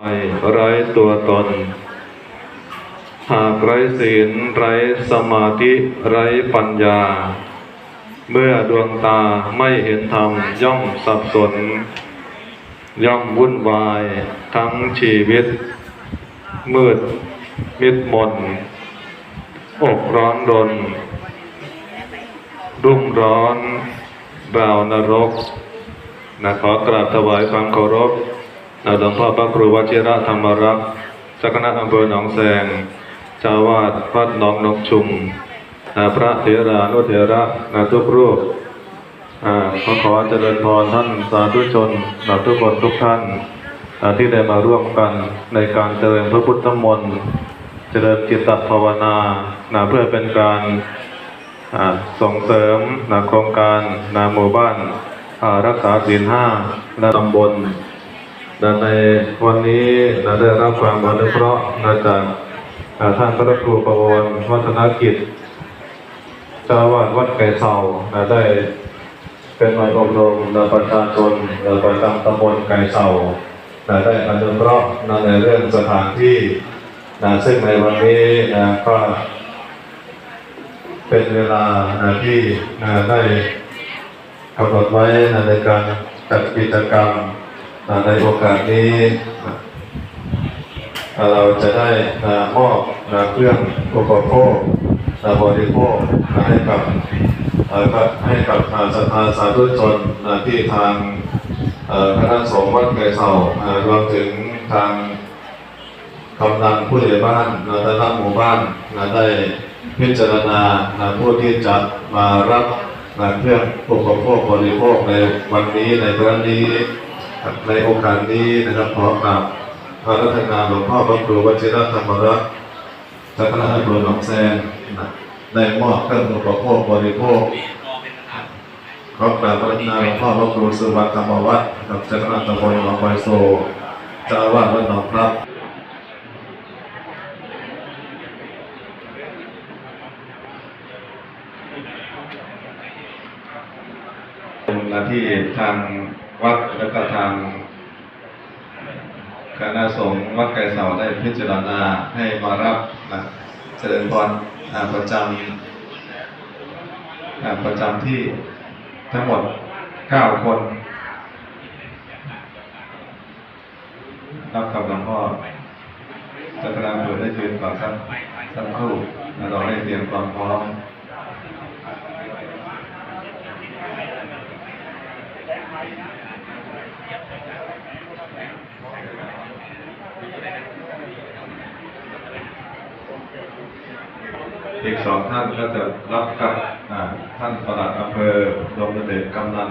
ไปไร้ตัวตน หากไร้ศีลไร้สมาธิไร้ปัญญา เมื่อดวงตาไม่เห็นธรรมย่อมสับสน ย่อมวุ่นวายทั้งชีวิต มืดมิดมนอกร้อนรน รุ่มร้อนราว นรกนะขอกราบถวายความเคารพ หลวงพ่อพระครูวชิระธรรมรักษ์เจ้าคณะอำเภอหนองแสงเจ้าวาดวัดหนองนกชุมนะพระเถรานุเถระนะทุกรูปอ่าขอขอเจริญพรท่านสาธุชนนะทุกคนทุกท่านที่ได้มาร่วมกันในการเจริญพระพุทธมนต์เจริญจิตตภาวนานะเพื่อเป็นการอ่าส่งเสริมนะโครงการนาหมู่บ้านอ่ารักษาศีลห้าและตำบล และในวันนี้นะได้รับความอนุเคราะห์นะจากท่านพระครูประวรวัฒนกิจเจ้าวาดวัดไก่เสานะได้เป็นหน่วยอบรมนะประชาชนนะประจำตำบลไก่เสานะได้อนุเคราะห์นะในเรื่องสถานที่นะซึ่งในวันนี้นะก็เป็นเวลานะที่นะได้กำหนดไว้นะในการจัดกิจกรรม ในโอกาสนี้เราจะได้มอบเครื่องอุปโภคบริโภคให้กับให้กับอ่าสถานสาธุชนนที่ทางคณะสงฆ์วัดไกรเสาอ่ารวมถึงทางกำนันผู้ใหญ่บ้านนะแต่ละหมู่บ้านได้พิจารณาผู้ที่จะมารับเครื่องอุปโภคบริโภคในวันนี้ในครั้งนี้ ในโอกาสนี้นะครับขอกราบพระรัตนาหลวงพ่อพระครูวชิรธรรมรัตน์เจ้าคณะอำเภอหนองแซงนะได้มอบเครื่องอุปโภคบริโภคขอกราบพระรัตนาหลวงพ่อพระครูสุวัตธรรมวัฒน์กับเจ้าคณะตำบลหนองไวโซเจ้าอาวาสวัดหนองพระเป็นหน้าที่ทาง วัดและก็ทางคณะสงฆ์วัดไกรเสาได้พิจารณาให้มารับนะเจริญพรประจำประจำที่ทั้งหมดเก้าคน รับกับหลวงพ่อจะกำลังเปิดได้ยืนก่อนสักสักครู่เราได้เตรียมความพร้อม อีกสองท่านก็จะรับกับท่านประหลัดอำเภอดงเดชกำนัน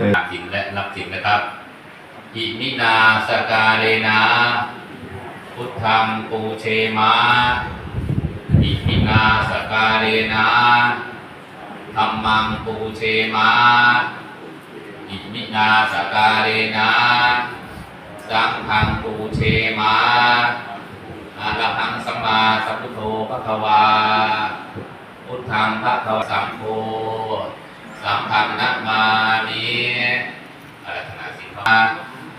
รับสินและรับสินนะครับ อิมินาสกาเรนะพุทธังปูเชมาอิมินาสกาเรนะธรรมังปูเชมาอิมินาสกาเรนะสังฆังปูเชมาอะระหังสัมมาสัมพุทโธพระควาพุทธังพระควาสังโฆสัมพันนะมามิอารัธนาสิกขา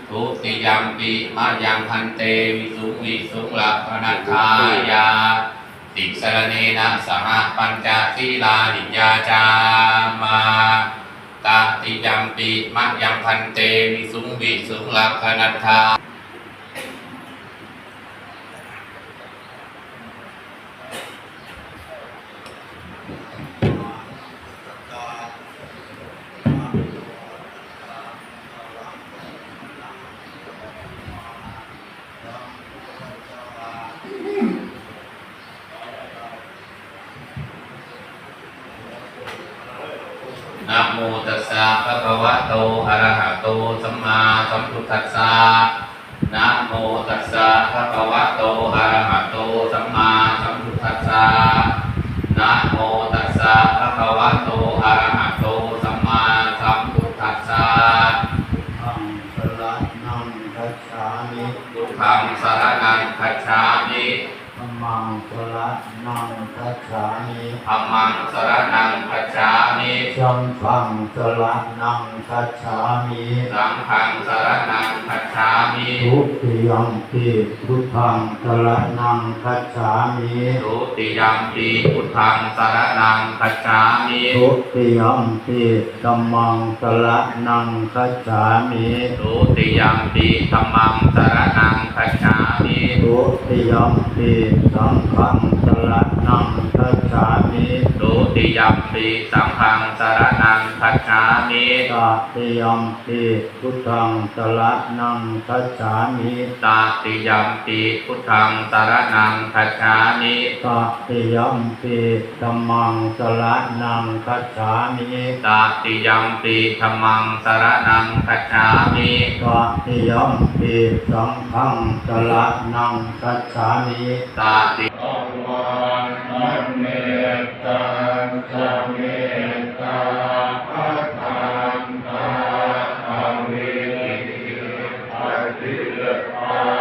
ทุ ติยัมปิมายังพันเตวิสุงวิสุงลักขณทายาติสรเนนะสหปัญจศีลาดิยาจามาตาติยมปิมายังพันเตวิสุงวิสุงลักขณทา ภะ คะวะโตอะระหะโตสัมมาสัมพุทธัสสะนะโมตัสสะภะคะวะโตอะระหะโตสัมมาสัมพุทธัสสะนะโมตัสสะภะคะวะโตอะระหะโตสัมมาสัมพุทธัสสะอังสระนังคัจฉามิพุทธังสรณั สังฆังสระนังคัจฉามิสังฆังสรณังคัจฉามิทุติยัมปิพุทธังสระนังคัจฉามิทุติยัมปีพุทธังสรณังคัจฉามิทุติยัมปิธัมมังสระนังคัจฉามิทุติยัมปีธัมมังสรณังคัจฉามิทุติยัมปิสังฆังสระนัง คัจฉามิทุติยัมปีสังฆังสรณังคัจฉามิตติยัมปิพุทธังสระนังคัจฉามิตาติยัมปีพุทธังสรณังคัจฉามิตติยัมปิธัมมังสระนังคัจฉามิตาติยัมปีธัมมังสรณังคัจฉามิตติยัมปิสังฆังสระนังคัจฉามิตาติมันเมตตาจะเมตตาพัฒนตาอเวทิอติลอา